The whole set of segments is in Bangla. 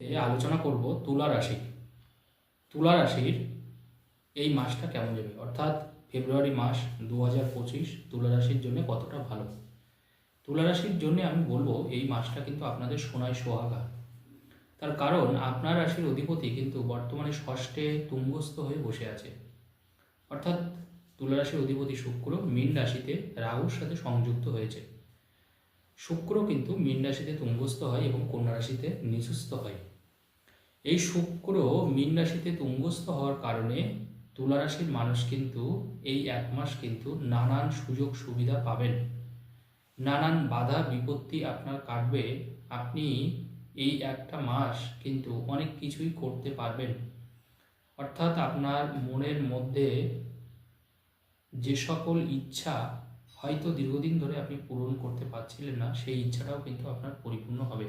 আলোচনা করব তুলা রাশি। তুলা রাশির এই মাসটা কেমন যাবে? অর্থাৎ ফেব্রুয়ারি মাস দু হাজার পঁচিশ তুলা রাশির জন্য কতটা ভালো? তুলা রাশির জন্য আমি বলব এই মাসটা কিন্তু আপনাদের সোনায় সোহাগা। তার কারণ আপনার রাশির অধিপতি কিন্তু বর্তমানে ষষ্ঠে তুঙ্গস্থ হয়ে বসে আছে। অর্থাৎ তুলা রাশির অধিপতি শুক্র মীন রাশিতে রাহুর সাথে সংযুক্ত হয়েছে। শুক্র কিন্তু মীন রাশিতে তুঙ্গস্থ হয় এবং কন্যা রাশিতে নিচস্থ হয়। এই শুক্র মীন রাশিতে তুঙ্গস্থ হওয়ার কারণে তুলা রাশির মানুষ কিন্তু এই এক মাস কিন্তু নানান সুযোগ সুবিধা পাবেন। নানান বাধা, বিপত্তি আপনার কাটবে। আপনি এই একটা মাস কিন্তু অনেক কিছুই করতে পারবেন। অর্থাৎ আপনার মনের মধ্যে যে সকল ইচ্ছা হয়তো দীর্ঘদিন ধরে আপনি পূরণ করতে পারছিলেন না, সেই ইচ্ছাটাও কিন্তু আপনার পরিপূর্ণ হবে।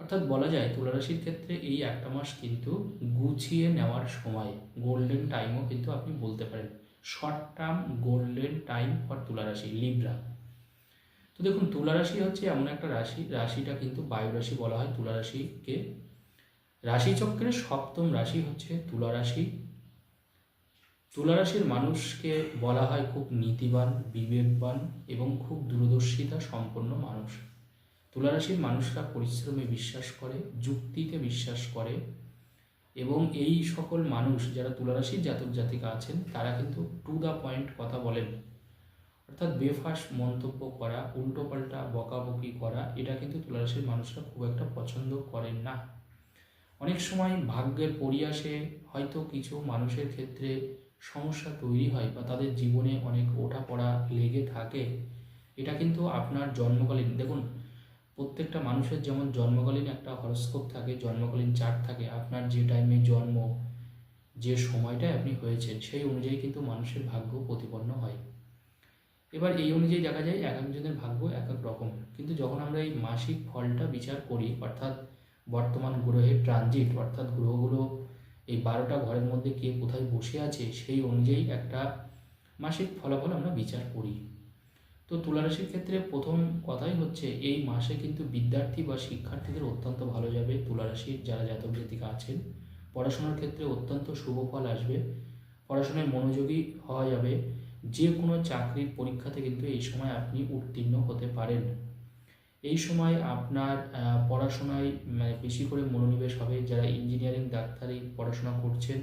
অর্থাৎ বলা যায় তুলারাশির ক্ষেত্রে এই একটা মাস কিন্তু গুছিয়ে নেওয়ার সময় গোল্ডেন টাইমও কিন্তু আপনি বলতে পারেন। Short term golden time for তুলারাশি Libra তো দেখুন, তুলারাশি হচ্ছে এমন একটা রাশি, রাশিটা কিন্তু বায়ু রাশি বলা হয় তুলারাশিকে। রাশিচক্রের সপ্তম রাশি হচ্ছে তুলারাশি। তুলারাশির মানুষকে বলা হয় খুব নীতিবান, বিবেকবান এবং খুব দূরদর্শিতা সম্পন্ন মানুষ। তুলারাশির মানুষরা পরিশ্রমে বিশ্বাস করে, যুক্তিতে বিশ্বাস করে এবং এই সকল মানুষ যারা তুলারাশির জাতক জাতিকা আছেন, তারা কিন্তু টু দ্য পয়েন্ট কথা বলেন। অর্থাৎ বেফাস মন্তব্য করা, উল্টোপাল্টা বকাবকি করা, এটা কিন্তু তুলারাশির মানুষরা খুব একটা পছন্দ করেন না। অনেক সময় ভাগ্যের পরিয়াসে হয়তো কিছু মানুষের ক্ষেত্রে সমস্যা তৈরি হয় বা তাদের জীবনে অনেক ওঠাপড়া লেগে থাকে। এটা কিন্তু আপনার জন্মকালীন, দেখুন প্রত্যেকটা মানুষের যেমন জন্মকালীন একটা হরস্কোপ থাকে, জন্মকালীন চার্ট থাকে, আপনার যে টাইমে জন্ম, যে সময়টায় আপনি হয়েছেন, সেই অনুযায়ী কিন্তু মানুষের ভাগ্য প্রতিপন্ন হয়। এবার এই অনুযায়ী দেখা যায় এক একজনের ভাগ্য এক এক রকম। কিন্তু যখন আমরা এই মাসিক ফলটা বিচার করি, অর্থাৎ বর্তমান গ্রহের ট্রানজিট অর্থাৎ গ্রহগুলো এই বারোটা ঘরের মধ্যে কে কোথায় বসে আছে, সেই অনুযায়ী একটা মাসিক ফলাফল আমরা বিচার করি। তো তুলারাশির ক্ষেত্রে প্রথম কথাই হচ্ছে, এই মাসে কিন্তু বিদ্যার্থী বা শিক্ষার্থীদের অত্যন্ত ভালো যাবে। তুলারাশির যারা জাতক জাতিকা আছেন, পড়াশোনার ক্ষেত্রে অত্যন্ত শুভ ফল আসবে। পড়াশোনায় মনোযোগী হওয়া যাবে। যে কোনো চাকরির পরীক্ষাতে কিন্তু এই সময় আপনি উত্তীর্ণ হতে পারেন। এই সময় আপনার পড়াশোনায় মানে বেশি করে মনোনিবেশ হবে। যারা ইঞ্জিনিয়ারিং, ডাক্তারি পড়াশোনা করছেন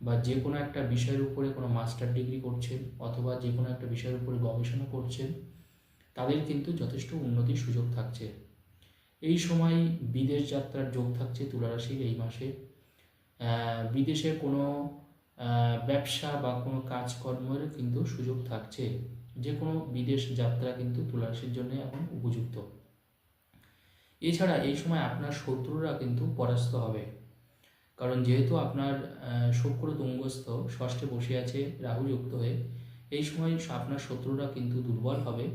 বা যে কোনো একটা বিষয়ের উপরে কোনো মাস্টার ডিগ্রি করছেন অথবা যে কোনো একটা বিষয়ের উপরে গবেষণা করছেন, তাদের কিন্তু যথেষ্ট উন্নতির সুযোগ থাকছে। এই সময় বিদেশ যাত্রার যোগ থাকছে তুলারাশির এই মাসে। বিদেশে কোনো ব্যবসা বা কোনো কাজকর্মের কিন্তু সুযোগ থাকছে। যে কোনো বিদেশ যাত্রা কিন্তু তুলারাশির জন্য এখন উপযুক্ত। এছাড়া এই সময় আপনার শত্রুরা কিন্তু পরাস্ত হবে। কারণ যেহেতু আপনার শুক্র তুঙ্গস্থ, ষষ্ঠে বসে আছে রাহু যুক্ত হয়ে, এই সময় আপনার শত্রুরা কিন্তু দুর্বল হবে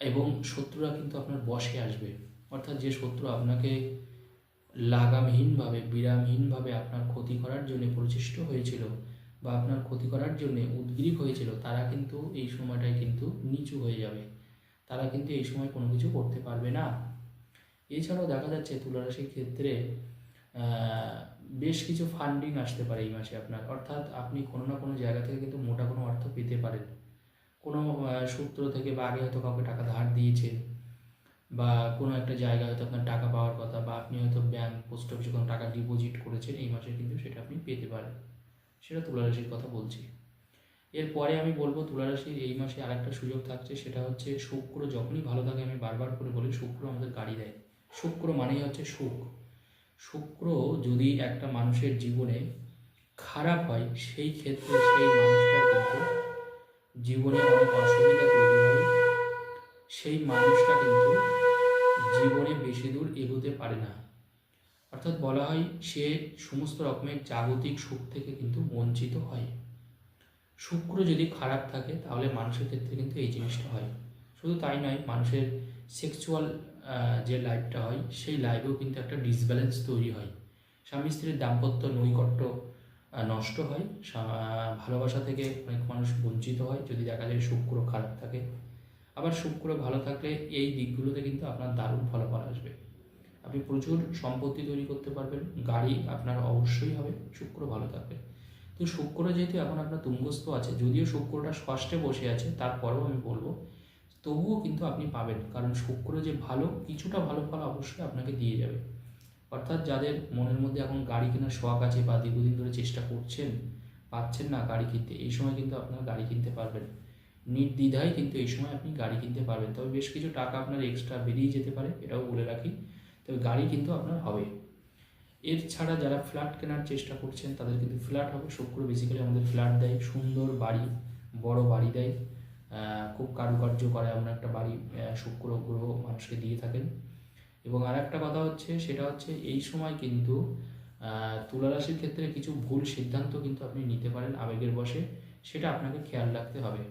এবং শত্রুরা কিন্তু আপনার বসে আসবে। অর্থাৎ যে শত্রু আপনাকে লাগামহীনভাবে, বিরামহীনভাবে আপনার ক্ষতি করার জন্য প্রচেষ্ট হয়েছিল বা আপনার ক্ষতি করার জন্য উদ্গ্রীব হয়েছিল, তারা কিন্তু এই সময়টায় কিন্তু নিচু হয়ে যাবে। তারা কিন্তু এই সময় কোনো কিছু করতে পারবে না। এছাড়াও দেখা যাচ্ছে তুলারাশির ক্ষেত্রে বেশ কিছু ফান্ডিং আসতে পারে এই মাসে আপনার। অর্থাৎ আপনি কোনো না কোনো জায়গা থেকে কিন্তু মোটা কোনো অর্থ পেতে পারেন। কোনো সূত্র থেকে বা আগে হয়তো কাউকে টাকা ধার দিয়েছেন বা কোনো একটা জায়গায় হয়তো আপনার টাকা পাওয়ার কথা বা আপনি হয়তো ব্যাংক পোস্ট অফিসে কোনো টাকা ডিপোজিট করেছেন, এই মাসে কিন্তু সেটা আপনি পেতে পারেন। সেটা তুলারাশির কথা বলছি। এরপরে আমি বলব তুলারাশির এই মাসে আরেকটা সুযোগ থাকছে, সেটা হচ্ছে শুক্র, যখনই ভালো থাকে আমি বারবার করে বলি, শুক্র আমাদের গাড়ি দেয়। শুক্র মানেই হচ্ছে সুখ। শুক্র যদি একটা মানুষের জীবনে খারাপ হয়, সেই ক্ষেত্রে সেই মানুষটা কিন্তু জীবনে অনেক অসুবিধা তৈরি হয়। সেই মানুষটা কিন্তু জীবনে বেশি দূর এগোতে পারে না। অর্থাৎ বলা হয়, সে সমস্ত রকমের জাগতিক সুখ থেকে কিন্তু বঞ্চিত হয়। শুক্র যদি খারাপ থাকে, তাহলে মানুষের ক্ষেত্রে কিন্তু এই জিনিসটা হয়। শুধু তাই নয়, মানুষের সেক্সুয়াল যে লাইফটা হয়, সেই লাইফেও কিন্তু একটা ডিসব্যালেন্স তৈরি হয়। স্বামী স্ত্রীর দাম্পত্য নৈকট্য নষ্ট হয়। ভালোবাসা থেকে অনেক মানুষ বঞ্চিত হয়, যদি দেখা যায় শুক্র খারাপ থাকে। আবার শুক্র ভালো থাকলে এই দিকগুলোতে কিন্তু আপনার দারুণ ফলাফল আসবে। আপনি প্রচুর সম্পত্তি তৈরি করতে পারবেন, গাড়ি আপনার অবশ্যই হবে, শুক্র ভালো থাকবে। তো শুক্র যেহেতু এখন আপনার তুঙ্গস্থ আছে, যদিও শুক্রটা ষষ্ঠে বসে আছে, তারপরেও আমি বলব তবুও কিন্তু আপনি পাবেন। কারণ শুক্র যে ভালো, কিছুটা ভালো ফল অবশ্যই আপনাকে দিয়ে যাবে। অর্থাৎ যাদের মনের মধ্যে এখন গাড়ি কেনার শখ আছে বা দীর্ঘদিন ধরে চেষ্টা করছেন, পাচ্ছেন না গাড়ি কিনতে, এই সময় কিন্তু আপনারা গাড়ি কিনতে পারবেন। নির্দ্বিধায় কিন্তু এই সময় আপনি গাড়ি কিনতে পারবেন। তবে বেশ কিছু টাকা আপনার এক্সট্রা বেরিয়ে যেতে পারে, এটাও বলে রাখি। তবে গাড়ি কিন্তু আপনার হবে। এর ছাড়া যারা ফ্ল্যাট কেনার চেষ্টা করছেন, তাদের কিন্তু ফ্ল্যাট হবে। শুক্র বেসিক্যালি আমাদের ফ্ল্যাট দেয়। সুন্দর বাড়ি, বড় বাড়ি দেয়। খুব কারুকার্য করে এমন একটা বাড়ি শুক্র গ্রহ মানুষকে দিয়ে থাকেন। এবং আর একটা কথা হচ্ছে, সেটা হচ্ছে এই সময় কিন্তু তুলা রাশির ক্ষেত্রে কিছু ভুল সিদ্ধান্ত কিন্তু আপনি নিতে পারেন আবেগের বশে, সেটা আপনাকে খেয়াল রাখতে হবে।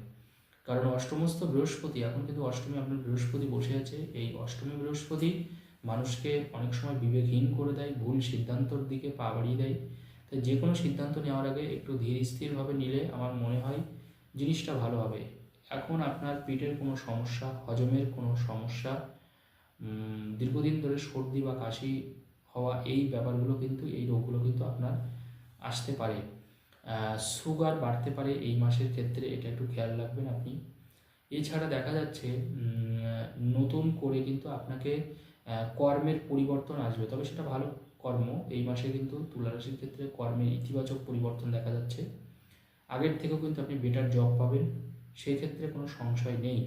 কারণ অষ্টমস্থ বৃহস্পতি, এখন কিন্তু অষ্টমী, আপনার বৃহস্পতি বসে আছে। এই অষ্টমী বৃহস্পতি মানুষকে অনেক সময় বিবেকহীন করে দেয়, ভুল সিদ্ধান্তর দিকে পা বাড়িয়ে দেয়। তাই যে কোনো সিদ্ধান্ত নেওয়ার আগে একটু ধীর স্থিরভাবে নিলে আমার মনে হয় জিনিসটা ভালো হবে। এখন আপনার পেটের কোনো সমস্যা, হজমের কোনো সমস্যা দীর্ঘদিন ধরে সর্দি বা কাশি হওয়া এই ব্যাপারগুলো কিন্তু, এই রোগগুলো কিন্তু আপনার আসতে পারে। সুগার বাড়তে পারে এই মাসের ক্ষেত্রে, এটা একটু খেয়াল রাখবেন আপনি। এছাড়া দেখা যাচ্ছে নতুন করে কিন্তু আপনাকে কর্মের পরিবর্তন আসবে। তবে সেটা ভালো কর্ম, এই মাসে কিন্তু তুলা রাশির ক্ষেত্রে কর্মের ইতিবাচক পরিবর্তন দেখা যাচ্ছে। আগের থেকেও কিন্তু আপনি বেটার জব পাবেন। সেই ক্ষেত্রে কোনো সংশয় নেই।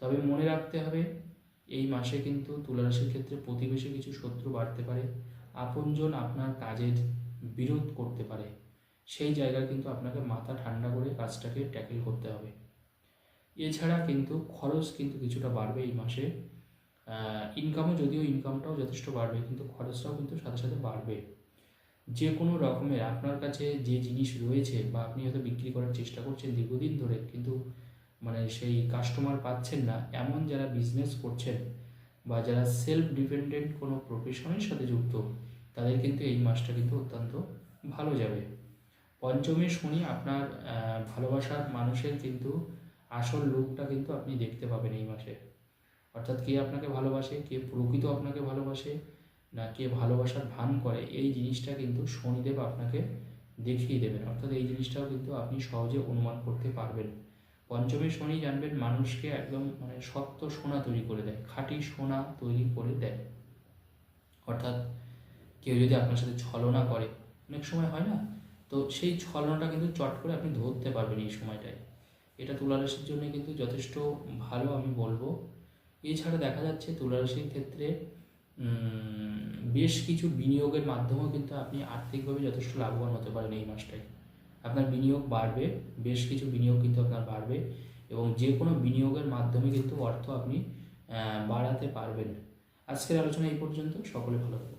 তবে মনে রাখতে হবে, এই মাসে কিন্তু তুলা রাশির ক্ষেত্রে প্রতিবেশী কিছু শত্রু বাড়তে পারে, আপনজন আপনার কাজের বিরোধ করতে পারে। সেই জায়গায় কিন্তু আপনাকে মাথা ঠান্ডা করে কাজটাকে ট্যাকেল করতে হবে। এছাড়া কিন্তু খরচ কিন্তু কিছুটা বাড়বে এই মাসে। ইনকামও যদিও ইনকামটাও যথেষ্ট বাড়বে, কিন্তু খরচটাও কিন্তু সাথে সাথে বাড়বে। যে কোনো রকমের আপনার কাছে যে জিনিস রয়েছে বা আপনি হয়তো বিক্রি করার চেষ্টা করছেন দীর্ঘদিন ধরে কিন্তু মানে সেই কাস্টমার পাচ্ছেন না, এমন যারা বিজনেস করছেন বা যারা সেলফ ডিপেন্ডেন্ট কোনো প্রফেশনের সাথে যুক্ত, তাদের কিন্তু এই মাসটা কিন্তু অত্যন্ত ভালো যাবে। পঞ্চমী শনি আপনার ভালোবাসার মানুষের কিন্তু আসল রূপটা কিন্তু আপনি দেখতে পাবেন এই মাসে। অর্থাৎ কে আপনাকে ভালোবাসে, কে প্রকৃত আপনাকে ভালোবাসে না কে ভালোবাসার ভান করে, এই জিনিসটা কিন্তু শনিদেব আপনাকে দেখিয়ে দেবেন। অর্থাৎ এই জিনিসটাও কিন্তু আপনি সহজে অনুমান করতে পারবেন। পঞ্চমী শনি জানবেন, মানুষকে একদম মানে শক্ত সোনা তৈরি করে দেয়, খাঁটি সোনা তৈরি করে দেয়। অর্থাৎ কেউ যদি আপনার সাথে ছলনা করে, অনেক সময় হয় না? তো সেই ছলনাটা কিন্তু চট করে আপনি ধরতে পারবেন এই সময়টায়। এটা তুলা রাশির জন্য কিন্তু যথেষ্ট ভালো আমি বলব। এছাড়া দেখা যাচ্ছে তুলা রাশির ক্ষেত্রে বেশ কিছু বিনিয়োগের মাধ্যমেও কিন্তু আপনি আর্থিকভাবে যথেষ্ট লাভবান হতে পারেন এই মাসটায়। আপনার বিনিয়োগ বাড়বে, বেশ কিছু বিনিয়োগ কিন্তু আপনার বাড়বে এবং যে কোনো বিনিয়োগের মাধ্যমে কিন্তু অর্থ আপনি বাড়াতে পারবেন। আজকের আলোচনা এই পর্যন্ত। সকলে ভালো থাকুন।